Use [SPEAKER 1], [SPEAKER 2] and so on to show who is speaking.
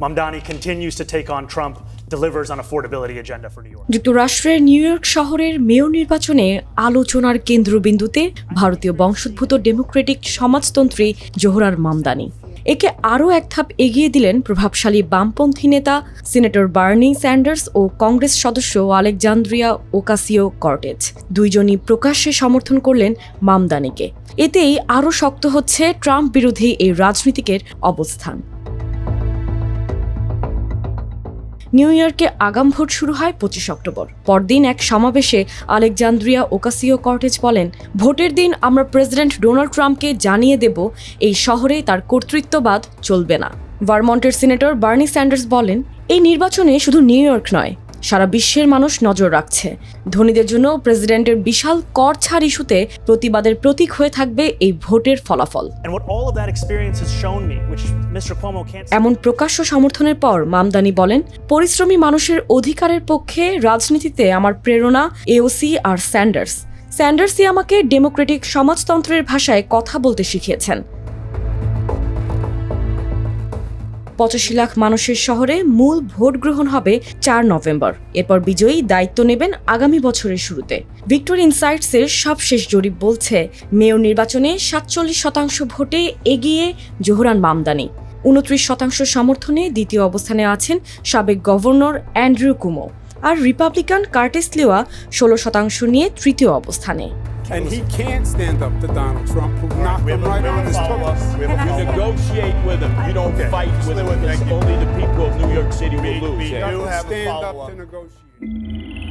[SPEAKER 1] Mamdani continues to take on Trump, delivers on affordability agenda for New York.
[SPEAKER 2] যুক্তরাষ্ট্রের New York শহরের mayor নির্বাচনে আলোচনার কেন্দ্রবিন্দুতে ভারতীয় বংশোদ্ভূত ডেমোক্রেটিক সমাজতন্ত্রী জোহরার মামদানি। একে আরও এক ধাপ এগিয়ে দিলেন প্রভাবশালী বামপন্থী নেতা সিনেটর বার্নি স্যান্ডার্স ও কংগ্রেস সদস্য আলেকজান্দ্রিয়া ওকাসিও কর্টেজ দুইজনই প্রকাশ্যে সমর্থন করলেন মামদানিকে। এতেই আরও শক্ত হচ্ছে ট্রাম্প বিরোধী এই রাজনীতিকের অবস্থান। নিউ ইয়র্কে আগাম ভোট শুরু হয় পঁচিশ অক্টোবর। পরদিন এক সমাবেশে আলেকজান্দ্রিয়া ওকাসিও কর্টেজ বলেন, ভোটের দিন আমরা প্রেসিডেন্ট ডোনাল্ড ট্রাম্পকে জানিয়ে দেব, এই শহরে তার কর্তৃত্ববাদ চলবে না। ভার্মন্টের সিনেটর বার্নি স্যান্ডার্স বলেন, এই নির্বাচনে শুধু নিউ ইয়র্ক নয় সারা বিশ্বের মানুষ নজর রাখছে। ধনীদের জন্য প্রেসিডেন্টের বিশাল কর ছাড় ইস্যুতে প্রতিবাদের প্রতীক হয়ে থাকবে এই ভোটের ফলাফল। এমন প্রকাশ্য সমর্থনের পর মামদানি বলেন পরিশ্রমী মানুষের অধিকারের পক্ষে রাজনীতিতে আমার প্রেরণা এওসি আর স্যান্ডার্স। স্যান্ডার্সই আমাকে ডেমোক্রেটিক সমাজতন্ত্রের ভাষায় কথা বলতে শিখিয়েছেন। পঁচাশি লাখ মানুষের শহরে মূল ভোট গ্রহণ হবে চার নভেম্বর। এরপর বিজয়ী দায়িত্ব নেবেন আগামী বছরের শুরুতে। ভিক্টোর ইনসাইটসের সবশেষ জরিপ বলছে মেয়র নির্বাচনে সাতচল্লিশ শতাংশ ভোটে এগিয়ে জোহরান মামদানি। উনত্রিশ শতাংশ সমর্থনে দ্বিতীয় অবস্থানে আছেন সাবেক গভর্নর অ্যান্ড্রু কুমো আর রিপাবলিকান কার্টেস লিওয়া ষোলো শতাংশ নিয়ে তৃতীয় অবস্থানে।
[SPEAKER 3] And he can't stand up to Donald Trump, who knocked him right on his toes.
[SPEAKER 4] You negotiate with them. You don't fight with them. because only the people of New York City will lose.
[SPEAKER 3] He
[SPEAKER 4] Yeah.
[SPEAKER 3] doesn't
[SPEAKER 5] have a
[SPEAKER 3] stand up
[SPEAKER 5] follow-up.
[SPEAKER 3] to negotiate.